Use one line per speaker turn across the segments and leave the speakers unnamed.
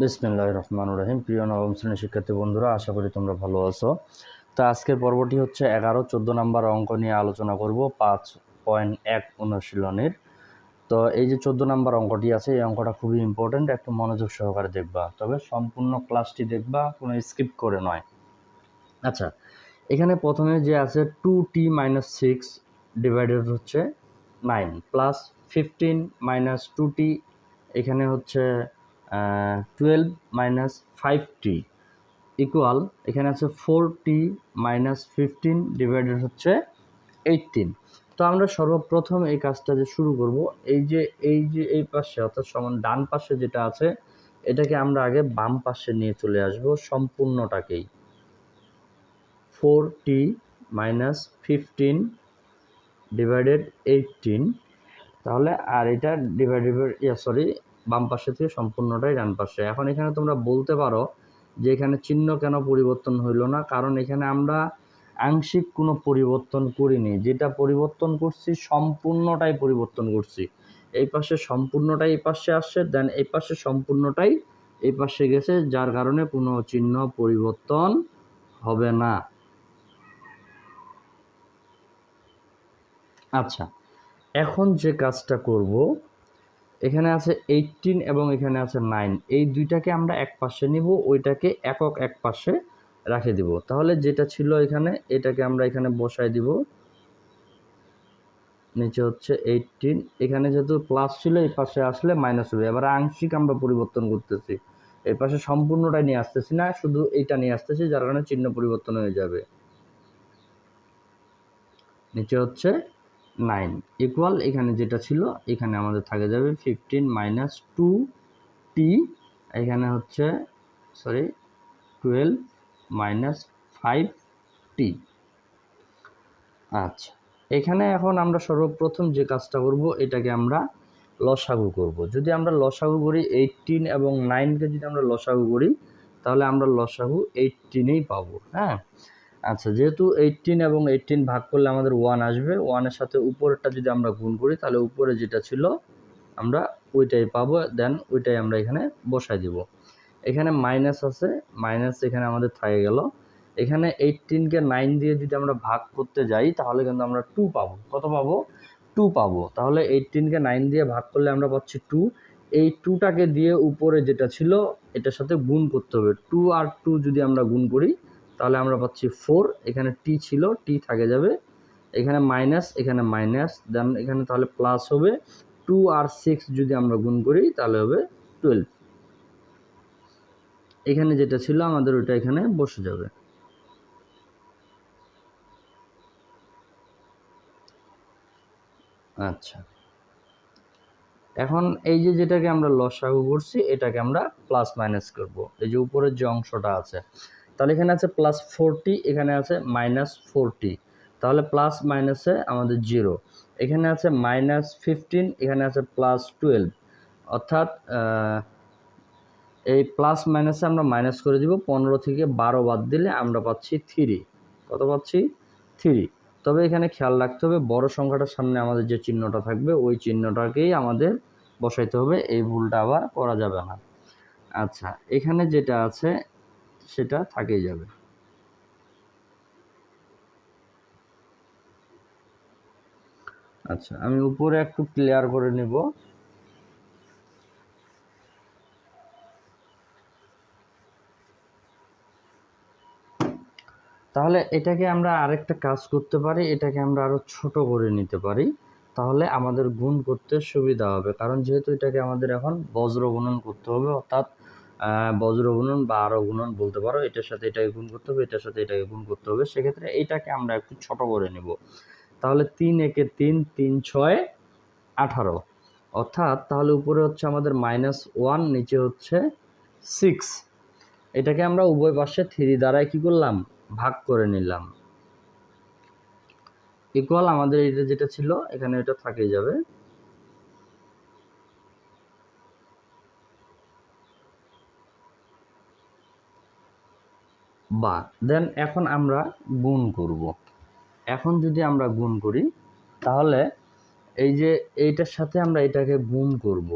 বিসমিল্লাহ রহমান রহিম প্রিয় নবম শ্রেণির শিক্ষার্থী বন্ধুরা, আশা করি তোমরা ভালো আছো। তো আজকের পর্বটি হচ্ছে এগারো, চোদ্দ নাম্বার অঙ্ক নিয়ে আলোচনা করব পাঁচ পয়েন্ট এক অনুশীলনের। তো এই যে চোদ্দ নাম্বার অঙ্কটি আছে, এই অঙ্কটা খুবই ইম্পর্ট্যান্ট একটু মনোযোগ সহকারে দেখবা। তবে সম্পূর্ণ ক্লাসটি দেখবা, কোনো স্কিপ করে নয়। আচ্ছা এখানে প্রথমে যে আছে two t minus six divided হচ্ছে nine plus fifteen minus two t এখানে হচ্ছে twelve minus five t equal এখানে আছে four t minus fifteen divided হচ্ছে এইটিন তো আমরা সর্বপ্রথম এই কাজটা যে শুরু করব, এই যে এই যে, এই পাশে, অর্থাৎ সমান ডান পাশে যেটা আছে, এটাকে আমরা আগে বাম পাশে নিয়ে চলে আসব সম্পূর্ণটাকেই। Four t minus fifteen divided eighteen তাহলে আর এটা ডিভাইডেড ইয়া সরি বাম পাশে থেকে সম্পূর্ণটাই ডান পাশে। এখন এখানে তোমরা বলতে পারো যে এখানে চিহ্ন কেন পরিবর্তন হইল না, কারণ এখানে আমরা আংশিক কোনো পরিবর্তন করিনি। যেটা পরিবর্তন করছি, সম্পূর্ণটাই পরিবর্তন করছি। এই পাশে সম্পূর্ণটাই এই পাশে আসছে দেন এই পাশে সম্পূর্ণটাই এই পাশে গেছে, যার কারণে কোনো চিহ্ন পরিবর্তন হবে না। আচ্ছা এখন যে কাজটা করব এখানে আছে এইটিন এবং এখানে আছে নাইন এই দুইটাকে আমরা এক পাশে নিব, ওইটাকে একক এক পাশে রাখে দিব। তাহলে যেটা ছিল এখানে, এটাকে আমরা এখানে বসাই দিব। নিচে হচ্ছে এইটিন এখানে যেহেতু প্লাস ছিল, এই পাশে আসলে মাইনাস হবে। এবার আংশিক আমরা পরিবর্তন করতেছি। এই পাশে সম্পূর্ণটাই নিয়ে আসতেছি না, শুধু এইটা নিয়ে আসতেছি, যার কারণে চিহ্ন পরিবর্তন হয়ে যাবে। নিচে হচ্ছে নাইন ইকুয়াল এখানে যেটা ছিল, এখানে আমাদের থাকে যাবে ফিফটিন মাইনাস টু টি এখানে হচ্ছে sorry twelve minus five t আচ্ছা এখানে এখন আমরা সর্বপ্রথম যে কাজটা করব, এটাকে আমরা লসাগু করব। যদি আমরা লসাগু করি এইটিন এবং নাইনকে যদি আমরা লসাগু করি, তাহলে আমরা লসাগু এইটিনেই পাবো হ্যাঁ? আচ্ছা যেহেতু এইটিন এবং এইটিন ভাগ করলে আমাদের ওয়ান আসবে ওয়ানের সাথে উপরেরটা যদি আমরা গুণ করি, তাহলে উপরে যেটা ছিল আমরা ওইটাই পাবো দেন ওইটাই আমরা এখানে বসাই দিব। এখানে মাইনাস আছে মাইনাস এখানে আমাদের থাকে গেল। এখানে এইটিনকে নাইন দিয়ে যদি আমরা ভাগ করতে যাই, তাহলে কিন্তু আমরা টু পাবো। কত পাবো? টু পাবো। তাহলে এইটিনকে নাইন দিয়ে ভাগ করলে আমরা পাচ্ছি টু এই টুটাকে দিয়ে উপরে যেটা ছিল, এটার সাথে গুণ করতে হবে। টু আর টু যদি আমরা গুণ করি তাহলে আমরা পাচ্ছি ফোর এখানে টি ছিল টি থাকে যাবে। এখানে মাইনাস এখানে মাইনাস দেন এখানে তাহলে প্লাস হবে। টু আর সিক্স যদি আমরা গুণ করি, তাহলে হবে টুয়েলভ এখানে যেটা ছিল আমাদের ওইটা এখানে বসে যাবে। আচ্ছা। এখন এই যে যেটাকে আমরা লসাগু করছি, এটাকে আমরা প্লাস মাইনাস করব। এই যে উপরের যে অংশটা আছে। তাহলে এখানে আছে প্লাস ফোরটি এখানে আছে মাইনাস ফোরটি তাহলে প্লাস মাইনাসে আমাদের জিরো এখানে আছে মাইনাস ফিফটিন এখানে আছে প্লাস টুয়েলভ অর্থাৎ এই প্লাস মাইনাসে আমরা মাইনাস করে দিব, পনেরো থেকে বারো বাদ দিলে আমরা পাচ্ছি থ্রি কত পাচ্ছি? থ্রি তবে এখানে খেয়াল রাখতে হবে, বড় সংখ্যাটার সামনে আমাদের যে চিহ্নটা থাকবে, ওই চিহ্নটাকেই আমাদের বসাইতে হবে, এই ভুলটা আবার করা যাবে না। আচ্ছা এখানে যেটা আছে সেটা থাকেই যাবে। আচ্ছা আমি উপরে একটু ক্লিয়ার করে নিব। তাহলে এটাকে আমরা আরেকটা কাজ করতে পারি, এটাকে আমরা আরও ছোট করে নিতে পারি। তাহলে আমাদের গুণ করতে সুবিধা হবে, কারণ যেহেতু এটাকে আমাদের এখন বজ্র গুণন করতে হবে, অর্থাৎ বজ্র গুণন বা আরও গুণন বলতে পারো, এটার সাথে এটাকে গুণ করতে হবে, এটার সাথে এটাকে গুণ করতে হবে। সেক্ষেত্রে এটাকে আমরা একটু ছোট করে নেব। তাহলে তিন একে তিন তিন ছয়, আঠারো। অর্থাৎ তাহলে উপরে হচ্ছে আমাদের মাইনাস ওয়ান নিচে হচ্ছে সিক্স এটাকে আমরা উভয় পাশে থ্রি দ্বারাই কী করলাম? ভাগ করে নিলাম। ইকুয়াল আমাদের এটা যেটা ছিল, এখানে এটা থাকে যাবে। বা দেন এখন আমরা গুণ করব। এখন যদি আমরা গুণ করি, তাহলে এই যে এইটার সাথে আমরা এটাকে গুণ করব।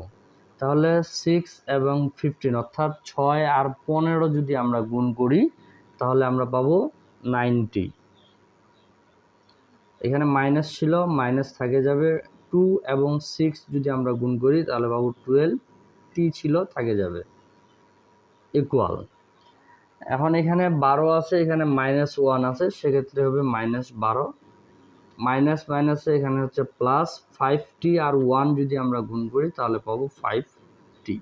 তাহলে সিক্স এবং ফিফটিন অর্থাৎ ছয় আর পনেরো যদি আমরা গুণ করি, তাহলে আমরা পাবো নাইনটি এখানে মাইনাস ছিল মাইনাস থাকে যাবে টু এবং সিক্স যদি আমরা গুণ করি, তাহলে পাবো টুয়েলভ টি ছিল, থাকে যাবে ইকুয়াল এখন এখানে বারো আছে, এখানে মাইনাস ওয়ান আছে, সেক্ষেত্রে হবে মাইনাস বারো। মাইনাস মাইনাসে এখানে হচ্ছে প্লাস ফাইভ টি আর ওয়ান যদি আমরা গুণ করি, তাহলে পাবো ফাইভ টি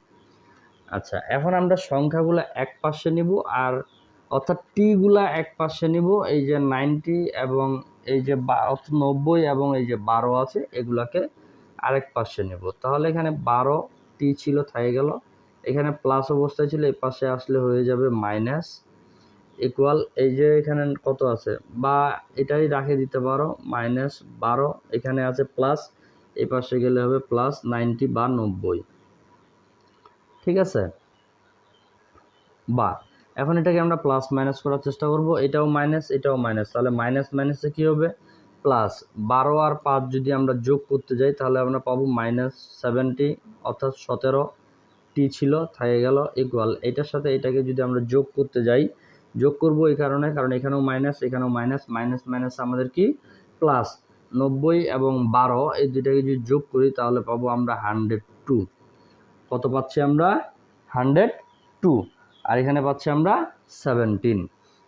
আচ্ছা এখন আমরা সংখ্যাগুলো এক পাশে নিব, আর অর্থাৎ টিগুলা এক পাশে নিব, এই যে নাইনটি এবং এই যে নব্বই এবং এই যে বারো আছে, এগুলাকে আরেক পাশে নেব। তাহলে এখানে বারো টি ছিল থাকে গেল। এখানে প্লাস অবস্থায় ছিল, এই পাশে আসলে হয়ে যাবে মাইনাস ইকুয়াল এই যে এখানে কত আছে? বা এটাই রাখে দিতে পারো মাইনাস বারো, এখানে আছে প্লাস এই পাশে গেলে হবে প্লাস নাইনটি বা নব্বই। ঠিক আছে? বা, এখন এটাকে আমরা প্লাস মাইনাস করার চেষ্টা করব, এটাও মাইনাস এটাও মাইনাস তাহলে মাইনাস মাইনাসে কী হবে? প্লাস বারো আর পাঁচ যদি আমরা যোগ করতে যাই, তাহলে আমরা পাবো মাইনাস সেভেন্টি অর্থাৎ সতেরো টি ছিল, থাকে গেল ইকুয়াল এটার সাথে এটাকে যদি আমরা যোগ করতে যাই, যোগ করব এই কারণে, কারণ এখানেও মাইনাস এখানেও মাইনাস মাইনাস মাইনাস আমাদের কি? প্লাস নব্বই এবং বারো, এই দুইটাকে যদি যোগ করি, তাহলে পাবো আমরা হান্ড্রেড টু কত পাচ্ছি আমরা? হান্ড্রেড টু আর এখানে পাচ্ছি আমরা সেভেন্টিন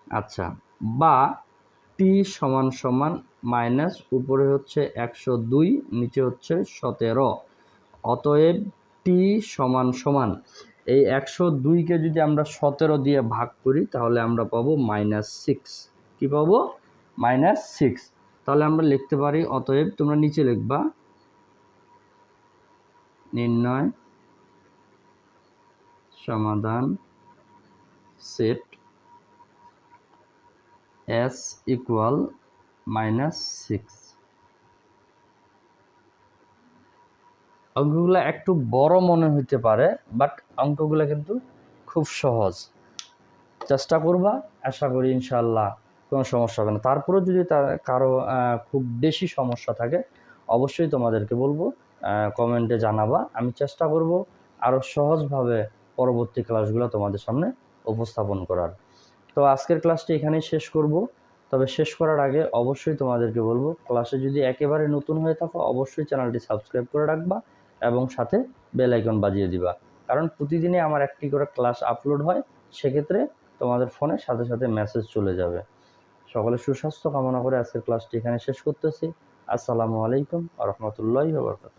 আচ্ছা বা টি সমান সমান মাইনাস উপরে হচ্ছে একশো দুই, নিচে হচ্ছে সতেরো। অতএব টি সমান সমান। এই একশো দুইকে যদি আমরা সতেরো দিয়ে ভাগ করি, তাহলে আমরা পাবো মাইনাস সিক্স কী পাবো? মাইনাস সিক্স তাহলে আমরা লিখতে পারি, অতএব তোমরা নিচে লিখবা। নির্ণয়, সমাধান set S equal minus six অঙ্কগুলো একটু বড় মনে হইতে পারে বাট অঙ্কগুলো কিন্তু খুব সহজ। চেষ্টা করবা, আশা করি ইনশাল্লাহ কোনো সমস্যা হবে না। তারপরেও যদি তার কারও খুব বেশি সমস্যা থাকে, অবশ্যই তোমাদেরকে বলব কমেন্টে জানাবা। আমি চেষ্টা করব আরও সহজভাবে পরবর্তী ক্লাসগুলো তোমাদের সামনে উপস্থাপন করার। তো আজকের ক্লাসটি এখানেই শেষ করব। তবে শেষ করার আগে অবশ্যই তোমাদেরকে বলব, ক্লাসে যদি একেবারে নতুন হয়ে থাকো, অবশ্যই চ্যানেলটি সাবস্ক্রাইব করে রাখবা। এবং সাথে বেল আইকন বাজিয়ে দিবা। কারণ প্রতিদিনই আমার একটি করে ক্লাস আপলোড হয়, সেক্ষেত্রে তোমাদের ফোনে সাথে সাথে মেসেজ চলে যাবে। সকলে সুস্বাস্থ্য কামনা করে আজকের ক্লাসটি এখানে শেষ করতেছি। আসসালামু আলাইকুম রহমতুল্লাহ বরকাত